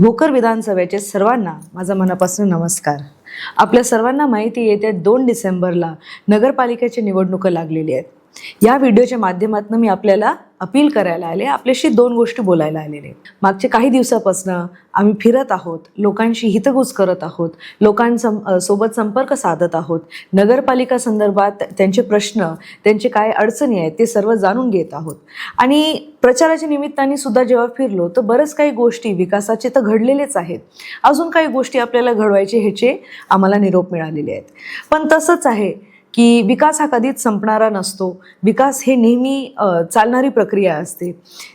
भोकर विधानसभेचे सर्वांना माझा मनापासून नमस्कार. आपल्या सर्वांना माहिती येते दोन डिसेंबरला नगरपालिकेची निवडणुका लागलेली आहेत. या व्हिडिओच्या माध्यमातून मी आपल्याला अपील करायला आले आपल्याशी दोन गोष्टी बोलायला आलेले मागच्या काही दिवसापासून आम्ही फिरत आहोत लोकांशी हितगुज करत आहोत लोकांसम सोबत संपर्क साधत आहोत. नगरपालिका संदर्भात त्यांचे प्रश्न त्यांचे काय अडचणी आहेत ते सर्व जाणून घेत आहोत. आणि प्रचाराच्या निमित्ताने सुद्धा जेव्हा फिरलो तर बरंच काही गोष्टी विकासाचे तर घडलेलेच आहेत. अजून काही गोष्टी आपल्याला घडवायचे ह्याचे आम्हाला निरोप मिळालेले आहेत. पण तसंच आहे की विकास हा कधीच संपणारा नसतो. विकास हे नेहमी चालणारी प्रक्रिया असते.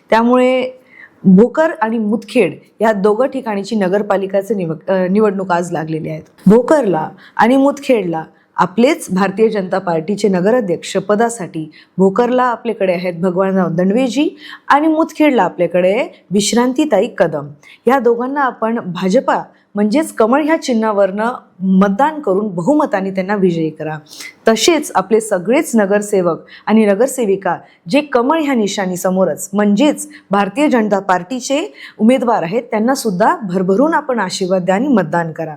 त्यामुळे भोकर आणि मुदखेड या दोघं ठिकाणीची नगरपालिकाचे निव निवडणूक आज लागलेली आहेत. भोकरला आणि मुदखेडला आपलेच भारतीय जनता पार्टीचे नगराध्यक्ष पदासाठी भोकरला आपल्याकडे आहेत भगवानराव दंडवेजी आणि मुतखेडला आपल्याकडे विश्रांतीताई कदम. या दोघांना आपण भाजपा म्हणजेच कमळ ह्या चिन्हावरनं मतदान करून बहुमताने त्यांना विजयी करा. तसेच आपले सगळेच नगरसेवक आणि नगरसेविका जे कमळ ह्या निशाणीसमोरच म्हणजेच भारतीय जनता पार्टीचे उमेदवार आहेत त्यांना सुद्धा भरभरून आपण आशीर्वाद द्या आणि मतदान करा.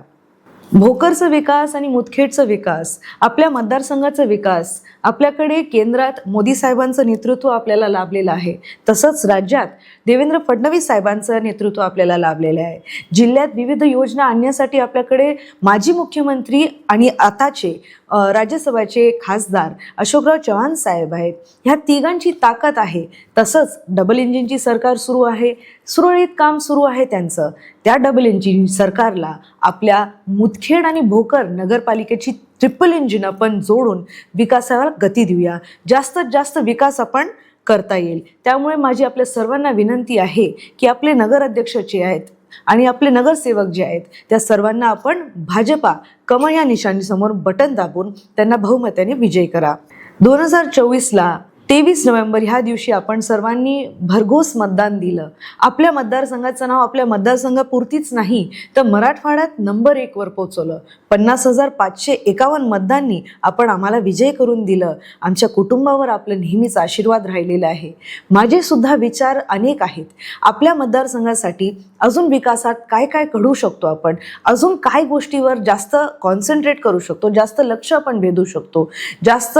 भोकरचा विकास आणि मुदखेडचा विकास आपल्या मतदारसंघाचा विकास आपल्याकडे केंद्रात मोदी साहेबांचं नेतृत्व आपल्याला लाभलेलं आहे. तसंच राज्यात देवेंद्र फडणवीस साहेबांचं नेतृत्व आपल्याला लाभलेलं आहे. जिल्ह्यात विविध योजना आणण्यासाठी आपल्याकडे माजी मुख्यमंत्री आणि आताचे राज्यसभाचे राज्यसभेचे खासदार अशोकराव चव्हाण साहेब आहेत. ह्या तिघांची ताकद आहे. तसंच डबल इंजिनची सरकार सुरू आहे. सुरळीत काम सुरू आहे त्यांचं. त्या डबल इंजिन सरकारला आपल्या मुदखेड आणि भोकर नगरपालिकेची ट्रिपल इंजिन आपण जोडून विकासाला गती देऊया. जास्तीत जास्त विकास आपण करता येईल. त्यामुळे माझी आपल्या सर्वांना विनंती आहे की आपले नगराध्यक्ष जे आहेत आणि आपले नगरसेवक जे आहेत त्या सर्वांना आपण भाजपा कमळ या निशाणीसमोर बटन दाबून त्यांना बहुमताने विजय करा. दोन हजार चोवीसला तेवीस नोव्हेंबर ह्या दिवशी आपण सर्वांनी भरघोस मतदान दिलं. आपल्या मतदारसंघाचं नाव आपल्या मतदारसंघापुरतीच नाही तर मराठवाड्यात नंबर एकवर पोचवलं पन्नास हजार पाचशे एकावन्न मतदांनी आपण आम्हाला विजय करून दिलं. आमच्या कुटुंबावर आपलं नेहमीच आशीर्वाद राहिलेला आहे. माझे सुद्धा विचार अनेक आहेत. आपल्या मतदारसंघासाठी अजून विकासात काय काय घडू शकतो आपण? अजून काय गोष्टीवर जास्त कॉन्सन्ट्रेट करू शकतो? जास्त लक्ष आपण भेदू शकतो? जास्त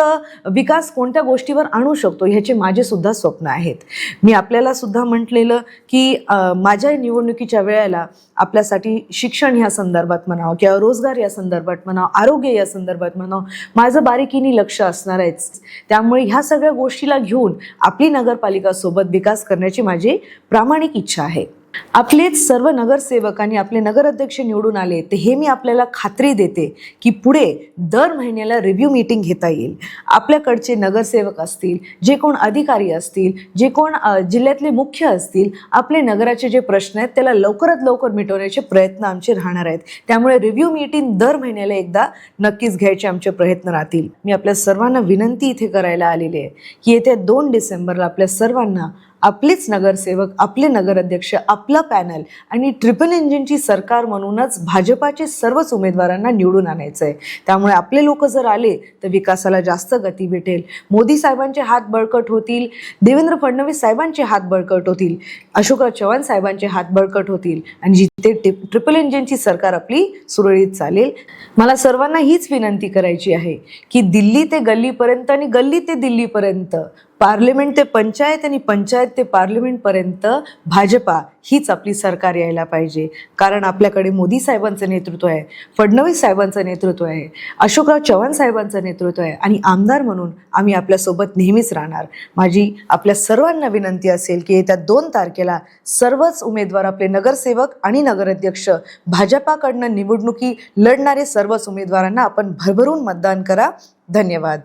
विकास कोणत्या गोष्टीवर आणू शकतो ह्याचे माझे सुद्धा स्वप्न आहेत. मी आपल्याला सुद्धा म्हटलेलं की माझ्या निवडणुकीच्या वेळेला आपल्यासाठी शिक्षण ह्या संदर्भात म्हणावं किंवा रोजगार या संदर्भात म्हणावं आरोग्य या संदर्भात म्हणावं माझं बारीकीने लक्ष असणार आहेच त्यामुळे ह्या सगळ्या गोष्टीला घेऊन आपली नगरपालिका सोबत विकास करण्याची माझी प्रामाणिक इच्छा आहे. आपलेच सर्व नगरसेवक आणि आपले नगराध्यक्ष निवडून आले तर हे मी आपल्याला खात्री देते की पुढे दर महिन्याला रिव्ह्यू मीटिंग घेता येईल. आपल्याकडचे नगरसेवक असतील जे कोण अधिकारी असतील जे कोण जिल्ह्यातले मुख्य असतील आपले नगराचे जे प्रश्न आहेत त्याला लवकरात लवकर मिटवण्याचे प्रयत्न आमचे राहणार आहेत. त्यामुळे रिव्ह्यू मीटिंग दर महिन्याला एकदा नक्कीच घ्यायचे आमचे प्रयत्न राहतील. मी आपल्या सर्वांना विनंती इथे करायला आलेली आहे की येत्या दोन डिसेंबरला आपल्या सर्वांना आपलेच नगरसेवक आपले नगराध्यक्ष आपला पॅनल आणि ट्रिपल इंजिनची सरकार म्हणूनच भाजपाचे सर्वच उमेदवारांना निवडून आणायचं आहे त्यामुळे आपले लोक जर आले तर विकासाला जास्त गती भेटेल. मोदी साहेबांचे हात बळकट होतील. देवेंद्र फडणवीस साहेबांचे हात बळकट होतील. अशोकराव चव्हाण साहेबांचे हात बळकट होतील. आणि जिथे ट्रिपल इंजिनची सरकार आपली सुरळीत चालेल. मला सर्वांना हीच विनंती करायची आहे की दिल्ली ते गल्लीपर्यंत आणि गल्ली ते दिल्लीपर्यंत पार्लमेंट ते पंचायत आणि पंचायत ते पार्लमेंटपर्यंत भाजपा हीच आपली सरकार यायला पाहिजे. कारण आपल्याकडे मोदी साहेबांचं नेतृत्व आहे फडणवीस साहेबांचं नेतृत्व आहे अशोकराव चव्हाण साहेबांचं नेतृत्व आहे आणि आमदार म्हणून आम्ही आपल्यासोबत नेहमीच राहणार. माझी आपल्या सर्वांना विनंती असेल की येत्या दोन तारखेला सर्वच उमेदवार आपले नगरसेवक आणि नगराध्यक्ष भाजपाकडनं निवडणुकी लढणारे सर्वच उमेदवारांना आपण भरभरून मतदान करा. धन्यवाद.